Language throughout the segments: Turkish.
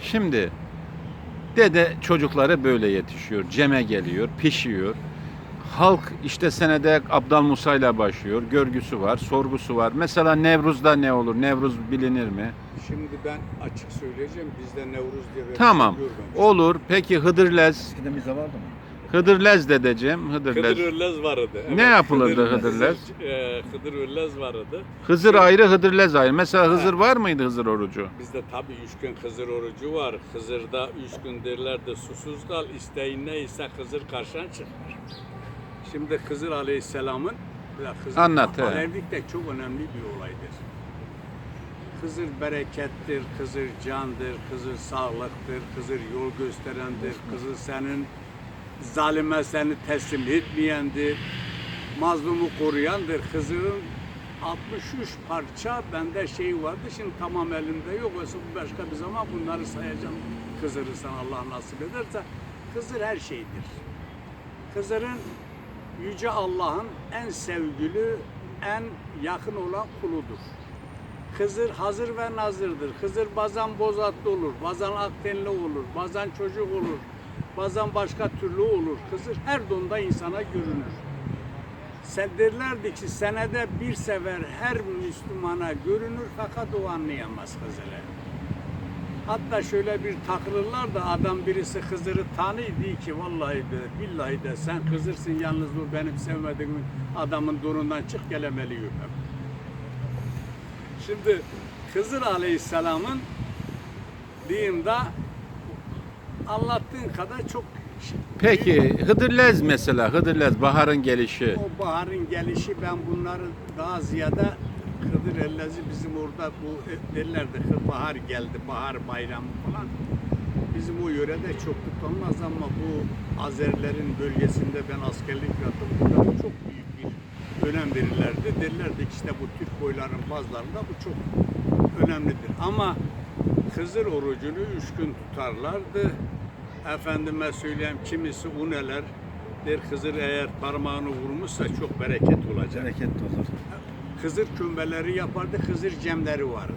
Şimdi dede çocukları böyle yetişiyor. Cem'e geliyor, pişiyor. Halk işte senede Abdal Musa ile başlıyor. Görgüsü var, sorgusu var. Mesela Nevruz'da ne olur? Nevruz bilinir mi? Şimdi ben açık söyleyeceğim. Bizde Nevruz diye bir Tamam. şey. Olur. Peki Hıdırlez. Eskiden bize vardı mı? Hıdırlez dedeciğim. Hıdırlez. Hıdır Öllez vardı. Ne yapılırdı Hıdır- Hıdırlez? Eee, Hıdır Öllez vardı. Hızır ayrı, Hıdırlez ayrı. Mesela Hızır var mıydı Hızır orucu? Bizde tabii üç gün Hızır orucu var. Hızır'da üç gün derler de susuz kal. İsteğin neyse Hızır karşına çıkar. Şimdi Hızır Aleyhisselam'ın ya Hızır, Anlat, he. Alevlik de çok önemli bir olaydır. Hızır berekettir, Hızır candır, Hızır sağlıktır, Hızır yol gösterendir, Hızır senin zalime seni teslim etmeyendir, mazlumu koruyandır. Hızır'ın 63 parça bende şey vardı, şimdi tamam elimde yok. Oysa başka bir zaman bunları sayacağım. Hızır'ı sana Allah nasip ederse. Hızır her şeydir. Hızır'ın Yüce Allah'ın en sevgili, en yakın olan kuludur. Hızır hazır ve nazırdır. Hızır bazen bozatlı olur, bazen aktenli olur, bazen çocuk olur, bazen başka türlü olur. Hızır her donda insana görünür. Derlerdi ki senede bir sefer her Müslümana görünür fakat o anlayamaz Hızır'ı. Hatta şöyle bir takılırlar da adam birisi Hızır'ı tanıydı ki vallahi de billahi de sen Hızır'sın yalnız bu benim sevmediğim adamın durundan çık gelemeli yürümek. Şimdi Hızır Aleyhisselam'ın dinde anlattığın kadar çok Peki Hıdırlez mesela, Hıdırlez baharın gelişi. o baharın gelişi ben bunları daha ziyade Hıdır Ellezi bizim orada bu e, derlerdi "Hı- bahar geldi, bahar bayramı falan. Bizim o yörede çok kutlanmaz ama bu Azerlerin bölgesinde ben askerlik yaptım. Burada çok büyük bir önem verirlerdi. Derlerdi ki işte bu Türk boyların bazılarında bu çok önemlidir. Ama Hızır orucunu üç gün tutarlardı. Efendime söyleyeyim kimisi uneler der Hızır eğer parmağını vurmuşsa çok bereket olacak. Bereketli olur. Hızır kümbeleri yapardı, Hızır cemleri vardı.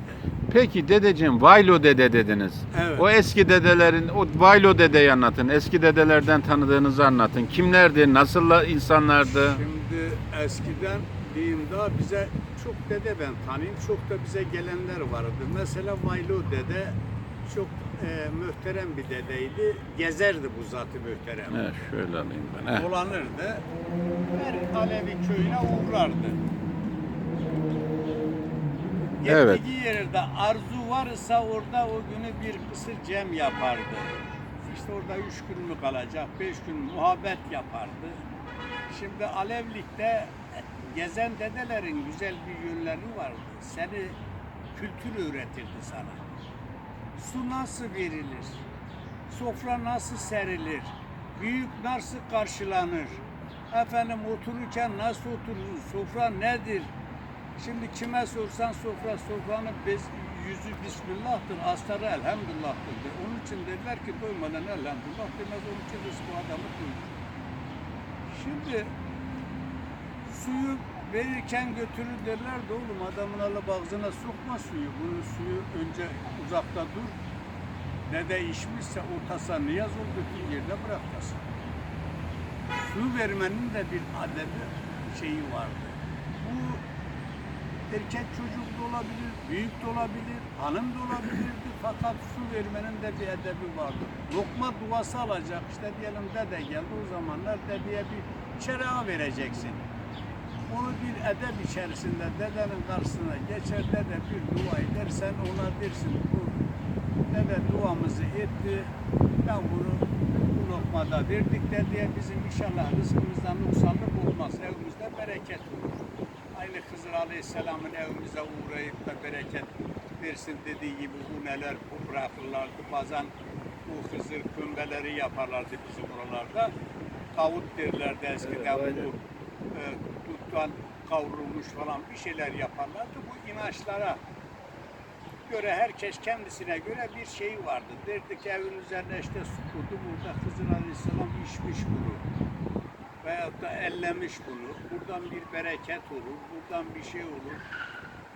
Peki dedeciğim Vaylo dede dediniz. Evet. O eski dedelerin, o Vaylo dedeyi anlatın. Eski dedelerden tanıdığınızı anlatın. Kimlerdi, nasıl insanlardı? Şimdi eskiden diyeyimde bize çok dede ben tanıyayım, çok da bize gelenler vardı. Mesela Vaylo dede çok e, muhterem bir dedeydi. Gezerdi bu zatı muhterem. Evet, şöyle alayım ben. heh. Dolanırdı. Her Alevi köyüne uğrardı. Gittiği Evet. yerde arzu varsa orada o günü bir kısır cem yapardı. İşte orada üç gün mü kalacak, beş gün muhabbet yapardı. Şimdi Alevlik'te gezen dedelerin güzel bir yönleri vardı. Seni kültür öğretirdi sana. Su nasıl verilir? Sofra nasıl serilir? Büyük nasıl karşılanır? Efendim otururken nasıl otururuz? Sofra nedir? Şimdi kime sorsan sofra sofranın bez, yüzü Bismillah'tır, astarı elhamdülillah'tır. der. Onun için derler ki doymadan elhamdülillah demez, onun için rızkı adamı doyurur. Şimdi suyu verirken götürür derler de oğlum adamın alıp ağzına sokma suyu. Bunun suyu önce uzakta dur. Ne de içmişse o tasa niyaz ol götür yerde bırak tasa. Su vermenin de bir adebi şeyi vardı. Bu erkek çocuk da olabilir, büyük de olabilir, hanım da olabilirdi. Fakat su vermenin de bir edebi vardı. Lokma duası alacak. İşte diyelim dede geldi o zamanlar dedeye bir çereğa vereceksin. Onu bir edep içerisinde dedenin karşısına geçer dede bir dua eder sen ona dersin bu dede duamızı etti ben bunu bu lokmada verdik dedeye bizim inşallah rızkımızdan noksanlık olmaz evimizde bereket olur. Aynı Hızır Aleyhisselam'ın evimize uğrayıp da bereket versin dediği gibi bu neler bırakırlardı bazen bu Hızır kümbeleri yaparlardı bizim oralarda. Kavut derlerdi eskiden Evet, bu e, duttan kavrulmuş falan bir şeyler yaparlardı. Bu inançlara göre herkes kendisine göre bir şey vardı. Derdi ki evin üzerine işte su kurdu. Burada Hızır Aleyhisselam içmiş bunu. Veyahut da ellemiş bunu. Buradan bir bereket olur. Buradan bir şey olur.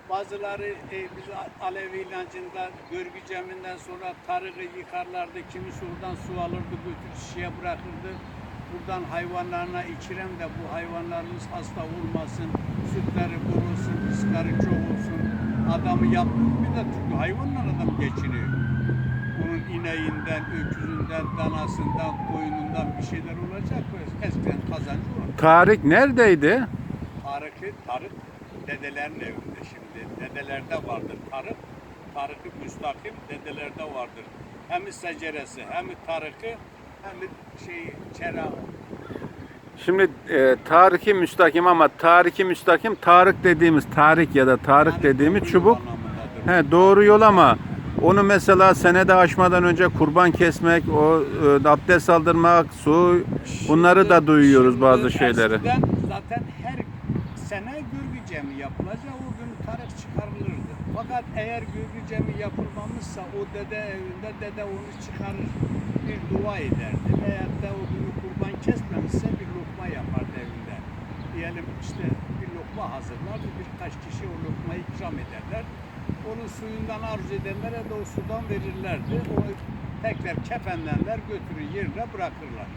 Bazıları e, biz Alevi inancında görgü ceminden sonra tarığı yıkarlardı. Kimisi oradan su alırdı, götür şişeye bırakırdı. Buradan hayvanlarına içirem de bu hayvanlarımız hasta olmasın, sütleri kurulsun, ıskarı çok olsun. Adamı yaptı. Bir de çünkü hayvanla adam geçiniyor. Onun ineğinden, öküzünden, danasından, koyunundan bir şeyler olacak. Eskiden kazancı olur. Tarık neredeydi? Tarık'ı, Tarık dedelerin evinde şimdi. Dedelerde vardır Tarık. Tarık-ı müstakim dedelerde vardır. Hem seceresi, hem Tarık'ı, hem şey. Şimdi e, Tarık-ı müstakim ama Tarık-ı müstakim Tarık dediğimiz Tarık ya da Tarık Yani dediğimiz çubuk. He doğru yol ama onu mesela senede aşmadan önce kurban kesmek, o e, abdest aldırmak, su bunları da duyuyoruz Şimdi bazı şeyleri. Zaten her sene görgü cemi yapılacak. O gün tarih çıkarılırdı. Fakat eğer görgü cemi yapılmamışsa o dede evinde dede onu çıkarır. Bir dua ederdi. Veyahut da o günü kurban kesmemişse bir lokma yapardı evinde. Diyelim işte bir lokma hazırlardı. Birkaç kişi o lokmayı ikram ederler. Onun suyundan arzu edenlere de o sudan verirlerdi. Onu tekrar kefenlenler götürür yerine bırakırlar.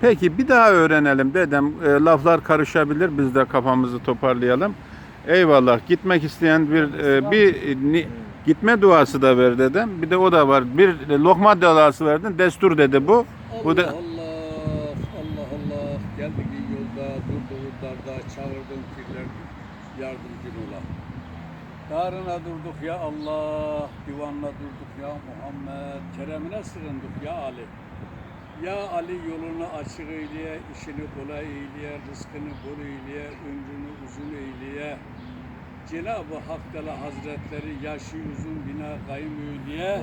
Peki bir daha öğrenelim dedem. E, laflar karışabilir. Biz de kafamızı toparlayalım. Eyvallah. Gitmek isteyen bir e, bir ni- gitme duası da ver dedem. Bir de o da var. Bir e, lokma duası verdin. Destur dedi bu. Bu da Allah Allah, Allah Allah. İyi yolda, durduğu darda, çağırdığım pirler yardımcın ola. Darına durduk ya Allah, divanla durduk ya Muhammed, keremine sığındık ya Ali. Ya Ali yolunu açık eyleye, işini kolay eyleye, rızkını bol eyleye, ömrünü uzun eyleye. Cenab-ı Hak Teala Hazretleri yaşı uzun bina kayım eyleye,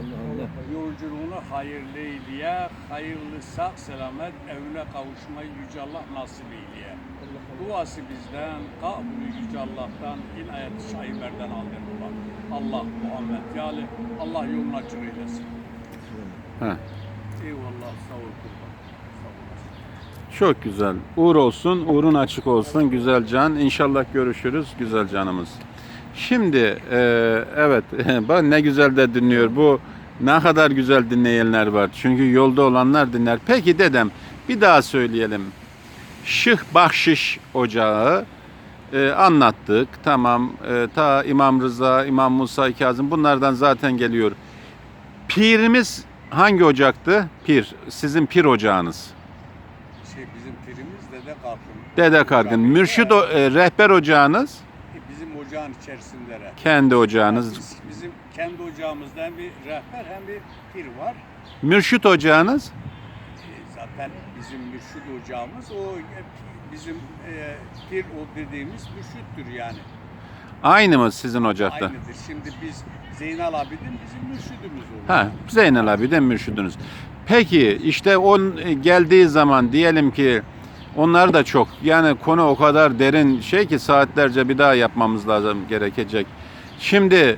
yolculuğunu hayırlı eyleye, hayırlı sağ selamet evine kavuşmayı Yüce Allah nasip eyleye. Duası bizden, kabulü Yüce Allah'tan, inayet-i şahiberden aldın olan. Allah Muhammed ya Ali, Allah yolunu açık eylesin. Ha. Eyvallah, sağ ol kurban. Çok güzel. Uğur olsun, uğrun açık olsun güzel can. İnşallah görüşürüz güzel canımız. Şimdi e, evet bak ne güzel de dinliyor. Bu ne kadar güzel dinleyenler var. Çünkü yolda olanlar dinler. Peki dedem bir daha söyleyelim. Şıh Bahşiş Ocağı e, anlattık. Tamam. E, ta İmam Rıza, İmam Musa Kazım bunlardan zaten geliyor. Pirimiz hangi ocaktı? Pir. Sizin pir ocağınız. Şey bizim pirimiz Dede Kalkın. Dede Kargın. Mürşid o- e, rehber ocağınız, ocağın içerisinde. rehber. kendi ocağınız. Biz- Bizim kendi ocağımızda hem bir rehber hem bir pir var. Mürşid ocağınız E, Zaten bizim mürşid ocağımız o e, bizim e, pir o dediğimiz mürşüttür yani. aynı mı sizin ocakta? Aynıdır. Şimdi biz Zeynal Abidin bizim mürşidimiz oluyor. Ha, Zeynel abi de mürşidiniz. Peki işte o geldiği zaman diyelim ki onlar da çok yani konu o kadar derin şey ki saatlerce bir daha yapmamız lazım gerekecek. Şimdi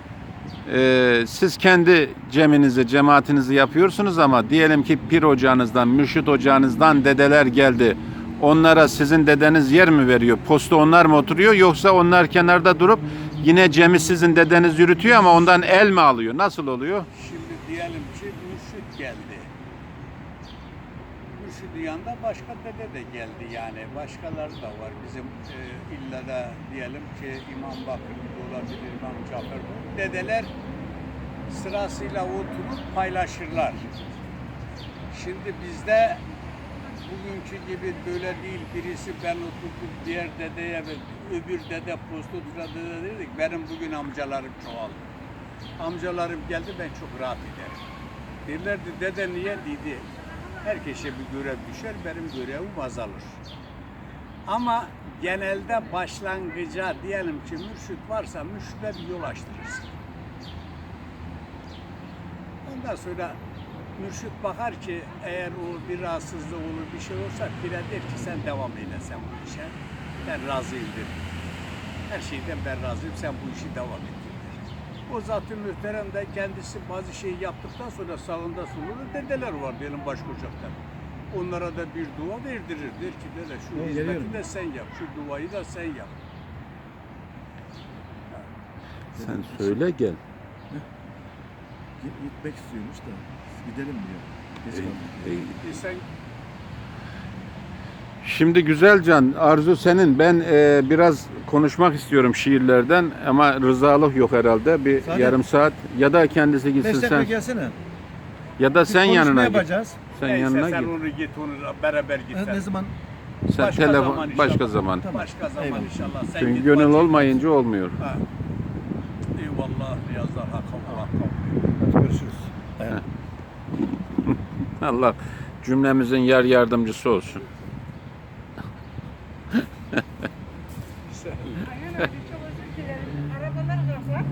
e, siz kendi ceminizi, cemaatinizi yapıyorsunuz ama diyelim ki pir ocağınızdan, mürşit ocağınızdan dedeler geldi. Onlara sizin dedeniz yer mi veriyor? Posta onlar mı oturuyor yoksa onlar kenarda durup yine cemi sizin dedeniz yürütüyor ama ondan el mi alıyor? Nasıl oluyor? Şimdi diyelim ki mürşit geldi. Mürşidin yanında başka dede de geldi yani. Başkaları da var. Bizim e, illa da diyelim ki İmam Bakır olabilir, İmam Cafer. Dedeler sırasıyla oturup paylaşırlar. Şimdi bizde bugünkü gibi böyle değil. Birisi ben oturdum diğer dedeye ve öbür dede posta oturan dede dedik. Benim bugün amcalarım çoğaldı. Amcalarım geldi ben çok rahat ederim. Derlerdi dede niye dedi. Herkese bir görev düşer benim görevim azalır. Ama genelde başlangıca diyelim ki mürşit varsa mürşide bir yol açtırırsın. Ondan sonra mürşit bakar ki eğer o bir rahatsızlığı olur bir şey olsa pire der ki sen devam eyle sen bu işe. Ben razıyım der. Her şeyden ben razıyım sen bu işi devam et. O zatı muhterem de kendisi bazı şeyi yaptıktan sonra sağında solunda dedeler var diyelim başkoçakta. Onlara da bir dua verdirir. Der ki dede şu hizmeti de sen yap, şu duayı da sen yap. Sen söyle gel. Git- Gitmek istiyormuş da gidelim diyor. Geç diyor. ey- E sen Şimdi Güzelcan, Arzu senin. Ben e, biraz konuşmak istiyorum şiirlerden ama rızalık yok herhalde. Bir Sadece- yarım saat ya da kendisi gitsin Beş dakika sen gelsene. ya da sen konuşma yanına git. yapacağız. Sen neyse yanına sen git. onu git onu beraber git. Ha, sen. Ne zaman? Sen başka telefon zaman inşallah. başka zaman. Tamam. Başka zaman Eyvallah. inşallah. Sen Çünkü git gönül bacım. olmayınca olmuyor. Ha. Eyvallah Riyazlar Hakkı Hakkı. Hadi görüşürüz. Aynen. Allah cümlemizin yer yardımcısı olsun. Ayhan abi çok özür dilerim. Arabalar duracak.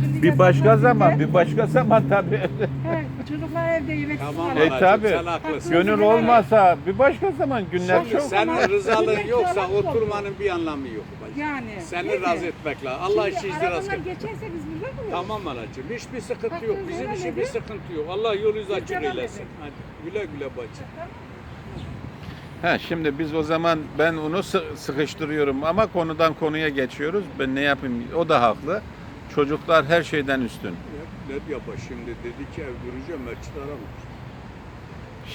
Şimdi Bir başka zaman, bir başka zaman tabii. He, çocuklar evde yemek Tamam E, istiyorlar. tabii. sen haklısın. Gönül olmasa bir başka zaman günler çok. senin rızalığın yoksa oturmanın bir anlamı yok. bacım. Yani. Seni razı etmek lazım. Allah Şimdi işi izdir arabalar asker. geçerse biz burada mıyız? Tamam anacığım. Hiçbir sıkıntı yok. Bizim için bir sıkıntı yok. Allah yolunuz açık helal eylesin. edin. Hadi güle güle bacım. Ha şimdi biz o zaman ben onu sı- sıkıştırıyorum ama konudan konuya geçiyoruz. Ben ne yapayım? O da haklı. Çocuklar her şeyden üstün. Ne yapar şimdi dedi ki ev duracağım mescid aramış.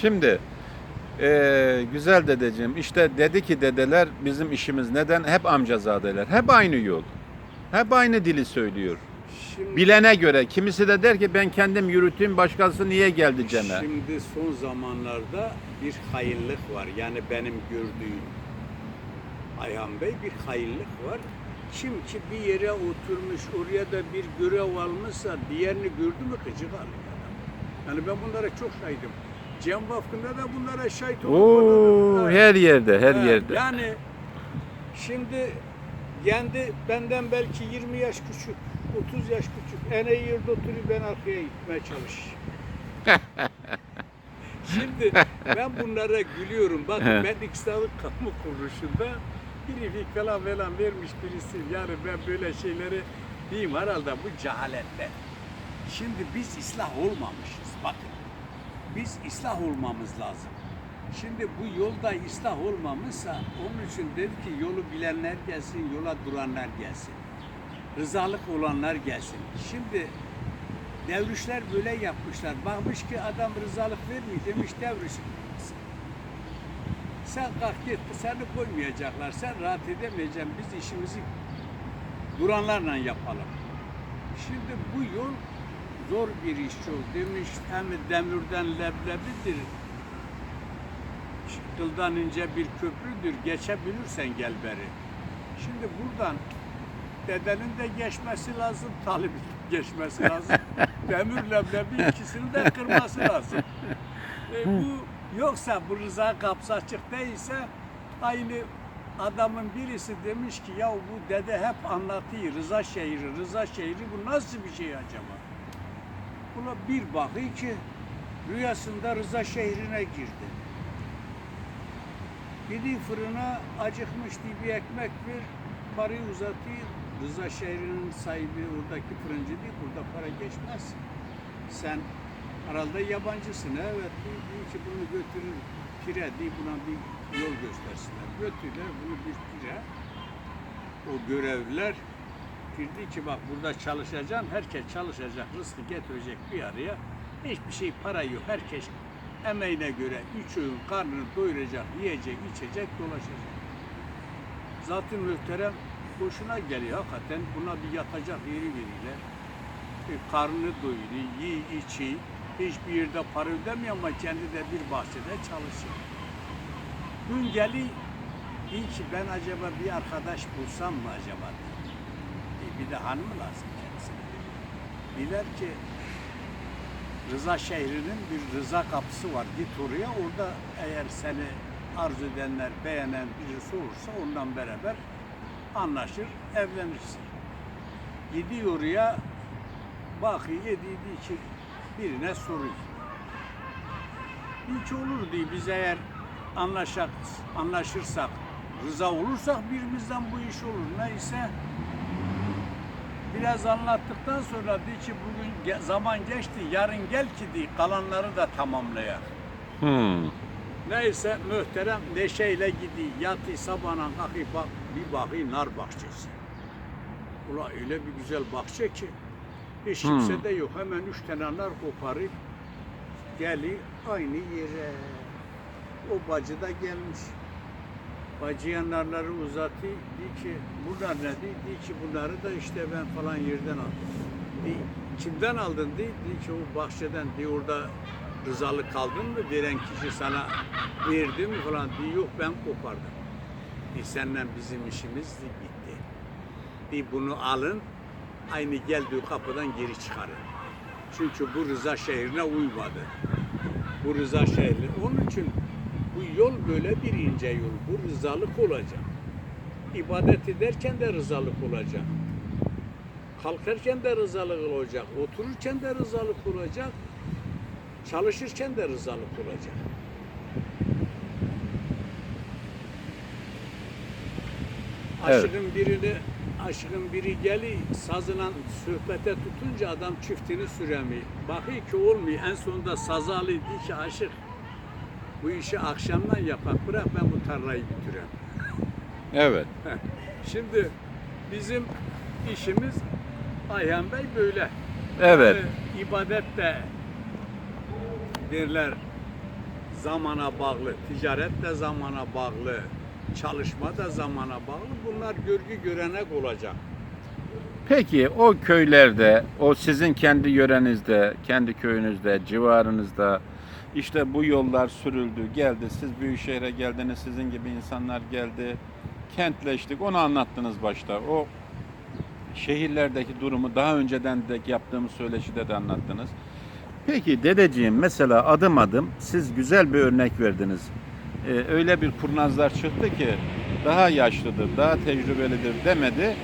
Şimdi eee, güzel dedeciğim işte dedi ki dedeler bizim işimiz neden? Hep amcazadeler. Hep aynı yol. Hep aynı dili söylüyor. Şimdi, Bilene göre kimisi de der ki ben kendim yürüteyim başkası niye geldi Cem'e? şimdi son zamanlarda bir hayırlık var. Yani benim gördüğüm Ayhan Bey bir hayırlık var. Kim ki bir yere oturmuş oraya da bir görev almışsa diğerini gördü mü gıcık alıyor. adam. Yani ben bunlara çok şahidim. Cem Vakfı'nda da bunlara şahit Oo, oldum. her yerde her Evet, yerde. Yani şimdi kendi benden belki 20 yaş küçük, 30 yaş küçük. En iyi yerde oturuyor ben arkaya gitmeye çalışıyorum. Şimdi ben bunlara gülüyorum. Bakın ben İktidarlık Kamu Kuruluşu'nda bir ifik falan falan vermiş birisiyim. Yani ben böyle şeyleri diyeyim herhalde bu cehaletle. Şimdi biz ıslah olmamışız. Bakın biz ıslah olmamız lazım. Şimdi bu yolda ıslah olmamışsa onun için dedi ki yolu bilenler gelsin, yola duranlar gelsin. Rızalık olanlar gelsin. Şimdi devrişler böyle yapmışlar. Bakmış ki adam rızalık vermiyor demiş devriş. Sen kalk git, seni koymayacaklar, sen rahat edemeyeceksin, biz işimizi duranlarla yapalım. Şimdi bu yol zor bir iş yol demiş, hem demirden leblebidir, kıldan ince bir köprüdür, geçebilirsen gel beri. Şimdi buradan dedenin de geçmesi lazım, de geçmesi lazım. Demir leblebi ikisini de kırması lazım. E, bu yoksa bu rıza kapısı açık değilse aynı adamın birisi demiş ki ya bu dede hep anlatıyor Rıza şehri, Rıza şehri bu nasıl bir şey acaba? Buna bir bakıyor ki rüyasında Rıza şehrine girdi. Gidiyor fırına acıkmış diye bir ekmek bir parayı uzatıyor. Rıza şehrinin sahibi oradaki fırıncı değil, burada para geçmez. Sen herhalde yabancısın evet diyor, ki bunu götürür pire diye buna bir yol göstersinler. Götürürler bunu bir pire. O görevliler girdi ki bak burada çalışacaksın, herkes çalışacak, rızkı getirecek bir araya. Hiçbir şey para yok, herkes emeğine göre üç öğün karnını doyuracak, yiyecek, içecek, dolaşacak. Zaten muhterem boşuna geliyor hakikaten. Buna bir yatacak yeri verirler. E, karnını doyuruyor, yiy, içi. Hiçbir yerde para ödemiyor ama kendi de bir bahçede çalışıyor. Gün geliyor, iyi ki ben acaba bir arkadaş bulsam mı acaba? E, bir de hanım lazım kendisine. Biler ki Rıza şehrinin bir rıza kapısı var. Git oraya. Orada eğer seni arzu edenler, beğenen birisi olursa ondan beraber anlaşır, evlenirsin. Gidiyor oraya, bakıyor, yediği ki birine soruyor. Hiç olur diye biz eğer anlaşak, anlaşırsak, rıza olursak birimizden bu iş olur. Neyse biraz anlattıktan sonra diyor ki bugün zaman geçti, yarın gel ki diye kalanları da tamamlayak. Hmm. Neyse muhterem neşeyle gidiyor. Yatı sabahına kalkıp bak, bir bakıyor nar bahçesi. Ula öyle bir güzel bahçe ki hiç Hmm. kimse de yok. Hemen üç tane nar koparıp geliyor aynı yere. O bacı da gelmiş. Bacıya narları uzatıyor. Diyor ki bunlar ne diyor? Diyor ki bunları da işte ben falan yerden aldım. Diyor, kimden aldın diyor. Diyor ki o bahçeden diyor orada rızalı kaldın mı? Veren kişi sana verdi mi falan diyor. Yok ben kopardım. Diyor senden bizim işimiz bitti. Diyor bunu alın. Aynı geldiği kapıdan geri çıkarın. Çünkü bu Rıza şehrine uymadı. Bu Rıza şehri. Onun için bu yol böyle bir ince yol. Bu rızalık olacak. İbadet ederken de rızalık olacak. Kalkarken de rızalık olacak. Otururken de rızalık olacak. Çalışırken de rızalık olacak. Evet. Aşığın birini aşığın biri geli sazına sohbete tutunca adam çiftini süremiyor. Bakıyor ki olmuyor. En sonunda sazı alıyor diyor ki aşık bu işi akşamdan yapak bırak ben bu tarlayı bitireyim. Evet. Şimdi bizim işimiz Ayhan Bey böyle. Evet. Yani ibadet de derler zamana bağlı, ticaret de zamana bağlı, çalışma da zamana bağlı. Bunlar görgü görenek olacak. Peki o köylerde, o sizin kendi yörenizde, kendi köyünüzde, civarınızda işte bu yollar sürüldü, geldi. Siz büyük şehre geldiniz, sizin gibi insanlar geldi. Kentleştik. Onu anlattınız başta. O şehirlerdeki durumu daha önceden de yaptığımız söyleşide de anlattınız. Peki dedeciğim mesela adım adım siz güzel bir örnek verdiniz. Ee, öyle bir kurnazlar çıktı ki daha yaşlıdır, daha tecrübelidir demedi.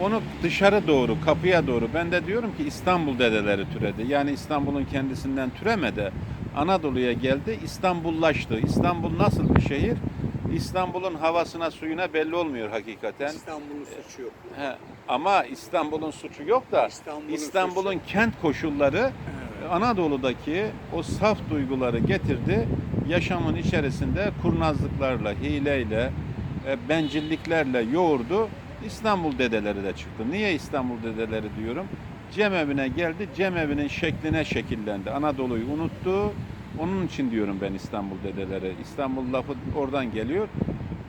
Onu dışarı doğru, kapıya doğru. Ben de diyorum ki İstanbul dedeleri türedi. Yani İstanbul'un kendisinden türemedi. Anadolu'ya geldi, İstanbullaştı. İstanbul nasıl bir şehir? İstanbul'un havasına, suyuna belli olmuyor hakikaten. İstanbul'un suçu yok. He, ama İstanbul'un suçu yok da İstanbul'un İstanbul'un kent koşulları Anadolu'daki o saf duyguları getirdi. Yaşamın içerisinde kurnazlıklarla, hileyle, e, bencilliklerle yoğurdu. İstanbul dedeleri de çıktı. Niye İstanbul dedeleri diyorum? Cemevine geldi, cemevinin şekline şekillendi. Anadolu'yu unuttu. Onun için diyorum ben İstanbul dedeleri. İstanbul lafı oradan geliyor.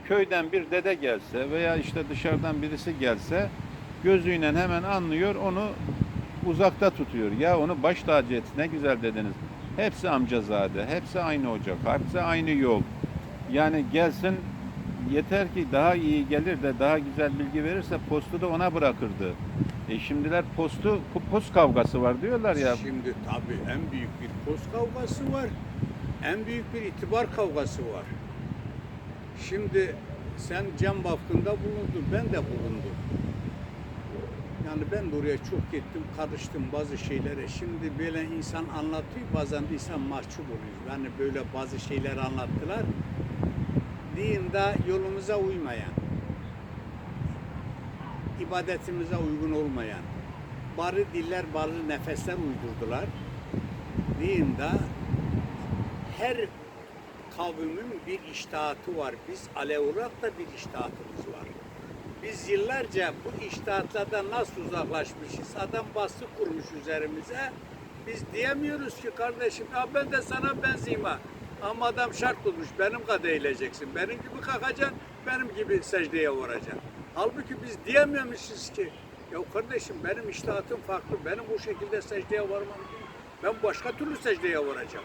Köyden bir dede gelse veya işte dışarıdan birisi gelse gözüyle hemen anlıyor, onu uzakta tutuyor. Ya onu baş tacı et, ne güzel dediniz. Hepsi amcazade, hepsi aynı ocak, hepsi aynı yol. Yani gelsin yeter ki daha iyi gelir de daha güzel bilgi verirse postu da ona bırakırdı. E şimdiler postu post kavgası var diyorlar ya. Şimdi tabii en büyük bir post kavgası var. En büyük bir itibar kavgası var. Şimdi sen Cem Bafkın'da bulundun, ben de bulundum. Yani ben de oraya çok gittim, karıştım bazı şeylere. Şimdi böyle insan anlatıyor, bazen insan mahcup oluyor. Yani böyle bazı şeyler anlattılar. Dinde yolumuza uymayan, ibadetimize uygun olmayan, barı diller, barı nefesler uydurdular. Dinde her kavmin bir iştahatı var. Biz alev olarak da bir iştahatımız var. Biz yıllarca bu iştahatlardan nasıl uzaklaşmışız? Adam baskı kurmuş üzerimize. Biz diyemiyoruz ki kardeşim ya ben de sana benzeyim ha. Ama adam şart olmuş benim kadar eğileceksin. Benim gibi kalkacaksın, benim gibi secdeye vuracaksın. Halbuki biz diyemiyormuşuz ki ya kardeşim benim iştahatım farklı. Benim bu şekilde secdeye varmam değil. Ben başka türlü secdeye vuracağım.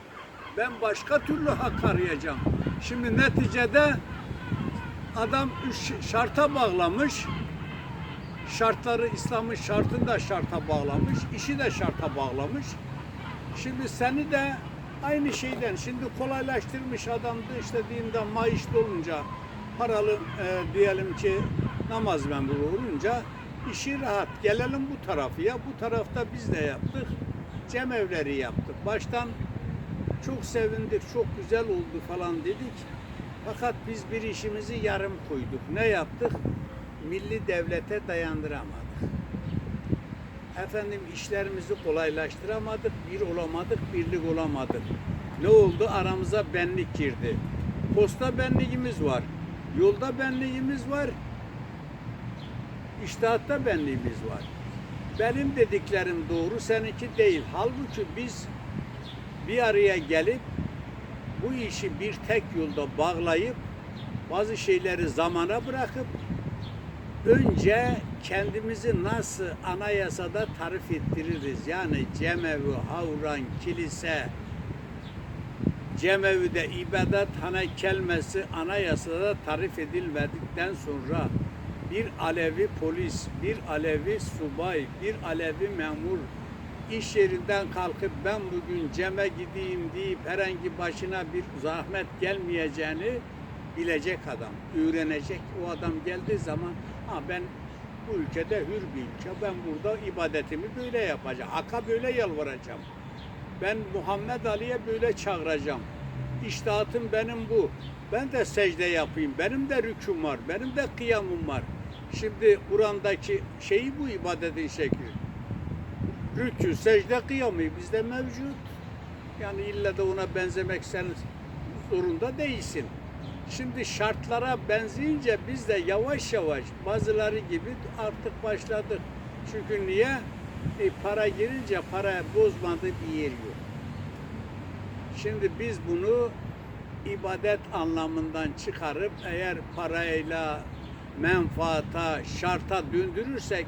Ben başka türlü hak arayacağım. Şimdi neticede adam üç şarta bağlamış. Şartları İslam'ın şartını da şarta bağlamış, işi de şarta bağlamış. Şimdi seni de aynı şeyden şimdi kolaylaştırmış adamdı işte dinde maaşlı olunca paralı e, diyelim ki namaz memuru olunca işi rahat. Gelelim bu tarafıya. Bu tarafta biz de yaptık. Cemevleri yaptık. Baştan çok sevindik, çok güzel oldu falan dedik. Fakat biz bir işimizi yarım koyduk. Ne yaptık? Milli devlete dayandıramadık. Efendim işlerimizi kolaylaştıramadık, bir olamadık, birlik olamadık. Ne oldu? Aramıza benlik girdi. Posta benliğimiz var. Yolda benliğimiz var. İştihatta benliğimiz var. Benim dediklerim doğru, seninki değil. Halbuki biz bir araya gelip bu işi bir tek yolda bağlayıp bazı şeyleri zamana bırakıp önce kendimizi nasıl anayasada tarif ettiririz? Yani cemevi, havran, kilise, cemevi'de ibadethane kelimesi anayasada tarif edilmedikten sonra bir Alevi polis, bir Alevi subay, bir Alevi memur iş yerinden kalkıp ben bugün ceme gideyim deyip herhangi başına bir zahmet gelmeyeceğini bilecek adam, öğrenecek. O adam geldiği zaman ha ben bu ülkede hür bir ülke, ben burada ibadetimi böyle yapacağım, Hak'a böyle yalvaracağım. Ben Muhammed Ali'ye böyle çağıracağım. İştahatım benim bu. Ben de secde yapayım. Benim de rüküm var. Benim de kıyamım var. Şimdi Kur'an'daki şeyi bu ibadetin şekli. Rükü, secde, kıyamı bizde mevcut. Yani illa da ona benzemek sen zorunda değilsin. Şimdi şartlara benzeyince biz de yavaş yavaş bazıları gibi artık başladık. Çünkü niye? E, para girince para bozmadığı bir yer yok. Şimdi biz bunu ibadet anlamından çıkarıp eğer parayla menfaata, şarta döndürürsek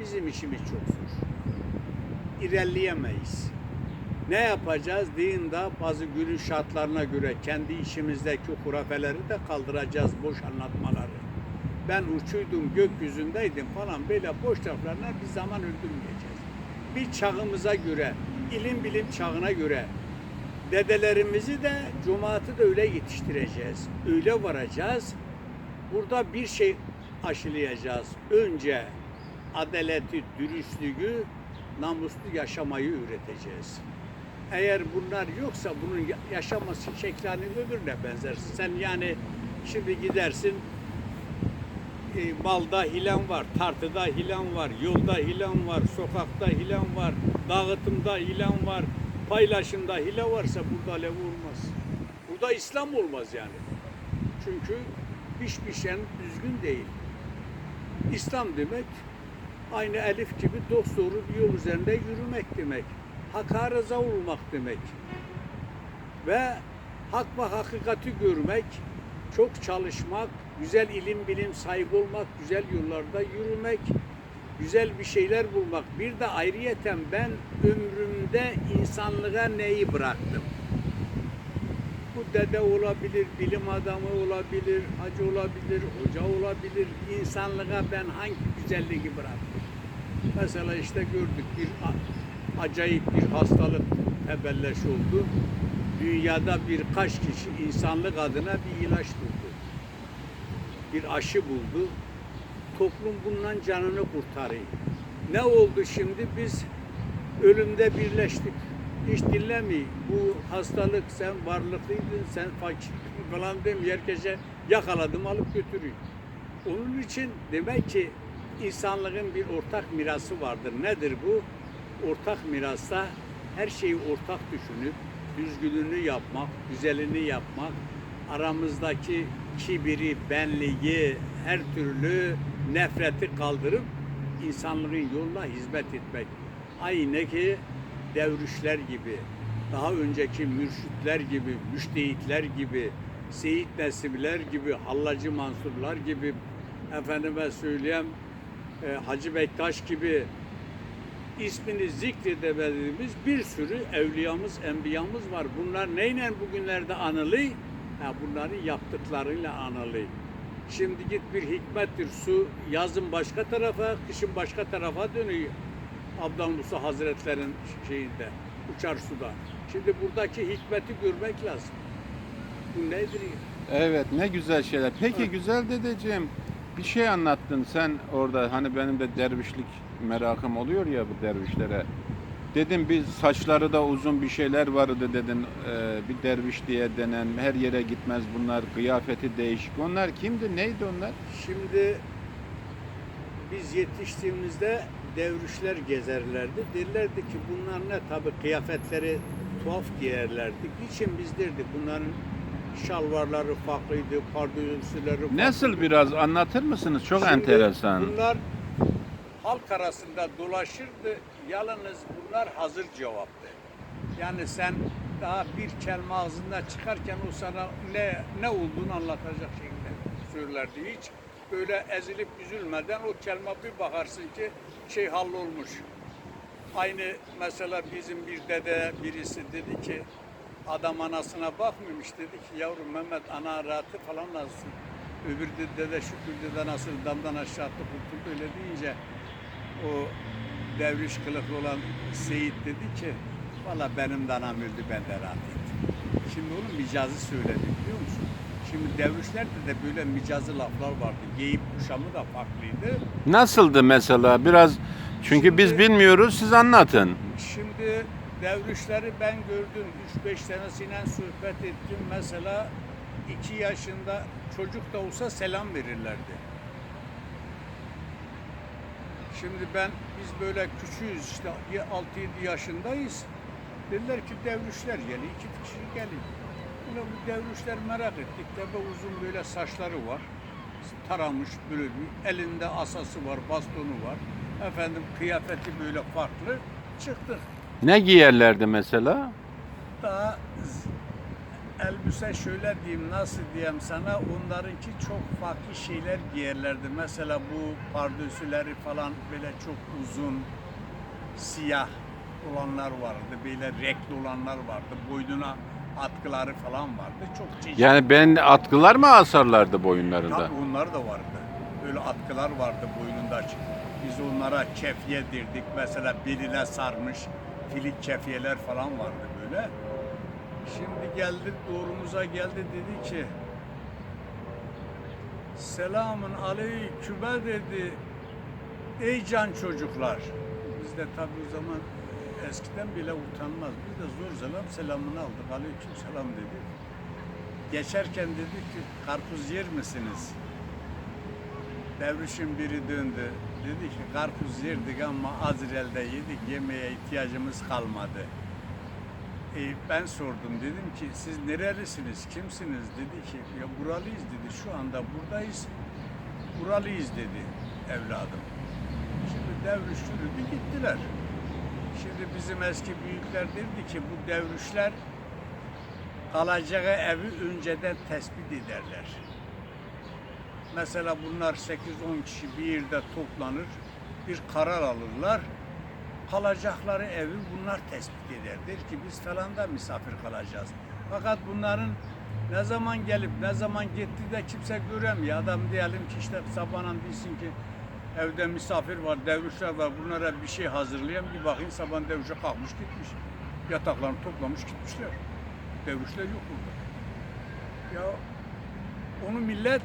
bizim işimiz çok zor. İlerleyemeyiz. Ne yapacağız? Dinde bazı günün şartlarına göre kendi işimizdeki hurafeleri de kaldıracağız boş anlatmaları. Ben uçuydum, gökyüzündeydim falan böyle boş laflarına bir zaman öldürmeyeceğiz. Bir çağımıza göre, ilim bilim çağına göre dedelerimizi de cemaati de öyle yetiştireceğiz. Öyle varacağız. Burada bir şey aşılayacağız. Önce adaleti, dürüstlüğü, namuslu yaşamayı öğreteceğiz. Eğer bunlar yoksa bunun ya- yaşaması şeklanın öbürüne benzer. Sen yani şimdi gidersin e, balda hilen var, tartıda hilen var, yolda hilen var, sokakta hilen var, dağıtımda hilen var, paylaşımda hile varsa burada alev olmaz. Burada İslam olmaz yani. Çünkü piş pişen düzgün değil. İslam demek aynı elif gibi dosdoğru bir yol üzerinde yürümek demek. Hakka rıza olmak demek. Ve hak ve hakikati görmek, çok çalışmak, güzel ilim bilim sahibi olmak, güzel yollarda yürümek, güzel bir şeyler bulmak. Bir de ayrıyeten ben ömrümde insanlığa neyi bıraktım? Bu dede olabilir, bilim adamı olabilir, hacı olabilir, hoca olabilir. İnsanlığa ben hangi güzelliği bıraktım? Mesela işte gördük bir acayip bir hastalık tebelleş oldu. Dünyada birkaç kişi insanlık adına bir ilaç buldu. Bir aşı buldu. Toplum bundan canını kurtarıyor. Ne oldu şimdi? Biz ölümde birleştik. Hiç dinlemiyor. Bu hastalık sen varlıklıydın, sen fakirsin falan demiyor. Herkese yakaladım alıp götürüyor. Onun için demek ki insanlığın bir ortak mirası vardır. Nedir bu? Ortak mirasta her şeyi ortak düşünüp düzgününü yapmak, güzelini yapmak, aramızdaki kibiri, benliği, her türlü nefreti kaldırıp insanlığın yoluna hizmet etmek. Aynı ki devrüşler gibi, daha önceki mürşitler gibi, müştehitler gibi, Seyit Nesimler gibi, Hallacı Mansurlar gibi, efendime söyleyeyim e, Hacı Bektaş gibi ismini zikredemediğimiz bir sürü evliyamız, enbiyamız var. Bunlar neyle bugünlerde anılıyor? Ha, bunların yaptıklarıyla anılıyor. Şimdi git bir hikmettir su yazın başka tarafa, kışın başka tarafa dönüyor. Abdal Musa Hazretlerin şeyinde, uçar suda. Şimdi buradaki hikmeti görmek lazım. Bu nedir? Evet ne güzel şeyler. Peki Ha. güzel dedeciğim bir şey anlattın sen orada hani benim de dervişlik merakım oluyor ya bu dervişlere. Dedim bir saçları da uzun bir şeyler vardı dedin. Ee, bir derviş diye denen her yere gitmez bunlar. Kıyafeti değişik. Onlar kimdi? Neydi onlar? Şimdi biz yetiştiğimizde devrüşler gezerlerdi. Derlerdi ki bunlar ne? Tabi kıyafetleri tuhaf giyerlerdi. Niçin biz bunların şalvarları farklıydı, pardösüleri farklıydı. Nasıl biraz anlatır mısınız? Çok Şimdi enteresan. Bunlar halk arasında dolaşırdı. Yalnız bunlar hazır cevaptı. Yani sen daha bir kelime ağzından çıkarken o sana ne ne olduğunu anlatacak şekilde söylerdi. Hiç böyle ezilip üzülmeden o kelime bir bakarsın ki şey hallolmuş. Aynı mesela bizim bir dede birisi dedi ki adam anasına bakmıyormuş dedi ki yavrum Mehmet ana rahatı falan nasıl? Öbür dede de şükür dede nasıl damdan aşağı attı kurtuldu öyle deyince o devriş kılıklı olan Seyit dedi ki valla benim de anam öldü ben de rahat ettim. Şimdi onun micazı söyledi biliyor musun? Şimdi devrişlerde de böyle micazı laflar vardı. Geyip kuşamı da farklıydı. Nasıldı mesela? Biraz çünkü biz Şimdi- bilmiyoruz. Siz anlatın. Şimdi devrişleri ben gördüm. 3-5 tanesiyle sohbet ettim. Mesela 2 yaşında çocuk da olsa selam verirlerdi. Şimdi ben biz böyle küçüğüz işte 6-7 yaşındayız. Dediler ki devrişler geliyor. iki kişi geliyor. Ulan bu devrişler merak ettik. Tabi uzun böyle saçları var. Taramış böyle elinde asası var, bastonu var. Efendim kıyafeti böyle farklı. Çıktık. Ne giyerlerdi mesela? Daha elbise şöyle diyeyim nasıl diyeyim sana onlarınki çok farklı şeyler giyerlerdi. Mesela bu pardösüleri falan böyle çok uzun siyah olanlar vardı. Böyle renkli olanlar vardı. Boynuna atkıları falan vardı. Çok çeşitli. Yani ben atkılar mı asarlardı boyunlarında? Tabii onlar da vardı. Böyle atkılar vardı boynunda. Biz onlara kefiye dirdik. Mesela beline sarmış filik kefiyeler falan vardı böyle. Şimdi geldi doğrumuza geldi dedi ki Selamun aleyküme dedi. Ey can çocuklar. Biz de tabii o zaman eskiden bile utanmaz. Biz de zor selam selamını aldık. Aleyküm selam dedi. Geçerken dedi ki karpuz yer misiniz? Devrişin biri döndü. Dedi ki karpuz yerdik ama Azrail'de yedik yemeye ihtiyacımız kalmadı. E, ben sordum dedim ki siz nerelisiniz kimsiniz dedi ki ya buralıyız dedi şu anda buradayız buralıyız dedi evladım. Şimdi devriş yürüdü gittiler. Şimdi bizim eski büyükler dedi ki bu devrişler kalacağı evi önceden tespit ederler. Mesela bunlar 8-10 kişi bir yerde toplanır, bir karar alırlar. Kalacakları evi bunlar tespit eder. Der ki biz falan da misafir kalacağız. Fakat bunların ne zaman gelip ne zaman gitti de kimse göremiyor. Adam diyelim ki işte sabahın bilsin ki evde misafir var, devrişler var. Bunlara bir şey hazırlayayım. Bir bakayım sabah devrişe kalkmış gitmiş. Yataklarını toplamış gitmişler. Devrişler yok burada. Ya onu millet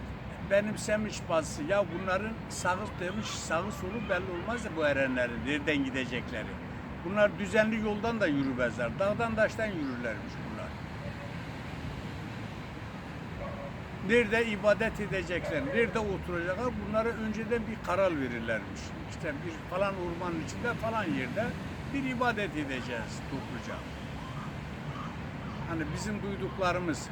benimsemiş bazısı. Ya bunların sağı demiş, sağı solu belli olmaz da bu erenlerin nereden gidecekleri. Bunlar düzenli yoldan da yürümezler. Dağdan taştan yürürlermiş bunlar. Nerede ibadet edecekler, nerede oturacaklar bunlara önceden bir karar verirlermiş. İşte bir falan ormanın içinde falan yerde bir ibadet edeceğiz topluca. Hani bizim duyduklarımız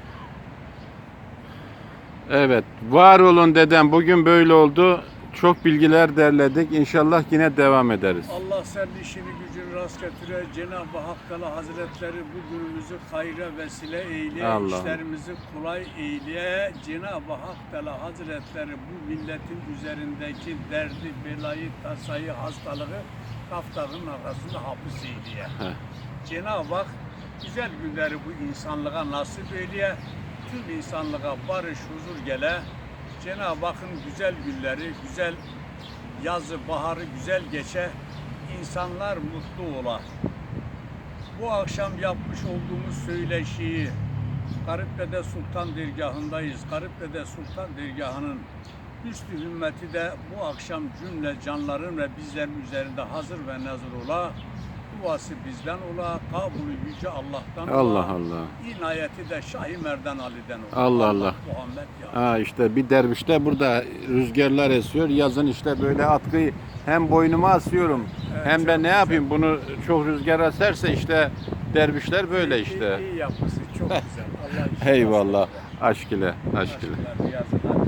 Evet. Var olun dedem. Bugün böyle oldu. Çok bilgiler derledik. İnşallah yine devam ederiz. Allah sen işini gücünü rast getire. Cenab-ı Hak Teala Hazretleri bu günümüzü hayra vesile eyle. Allah. işlerimizi kolay eyle. Cenab-ı Hak Teala Hazretleri bu milletin üzerindeki derdi, belayı, tasayı, hastalığı kaftağın arasında hapis eyleye. Cenab-ı Hak güzel günleri bu insanlığa nasip eyleye. Tüm insanlığa barış, huzur gele. Cenab-ı Hakk'ın güzel günleri, güzel yazı, baharı güzel geçe. insanlar mutlu ola. Bu akşam yapmış olduğumuz söyleşiyi Garipdede Sultan dergahındayız. Garipdede Sultan dergahının üstü hümmeti de bu akşam cümle canların ve bizlerin üzerinde hazır ve nazır ola. Duası bizden ola, kabulü yüce Allah'tan ola. Allah Allah. İnayeti de Şahi Merdan Ali'den ola. Allah Allah. Muhammed ya. Ha işte bir derviş de burada rüzgarlar esiyor. Yazın işte böyle atkıyı hem boynuma asıyorum Evet, hem de ne güzel. yapayım bunu çok rüzgar eserse işte dervişler böyle işte. İyi, iyi yapmışsın. Çok güzel. Allah Eyvallah. Aşk ile, aşk ile. Aşkına, riyazına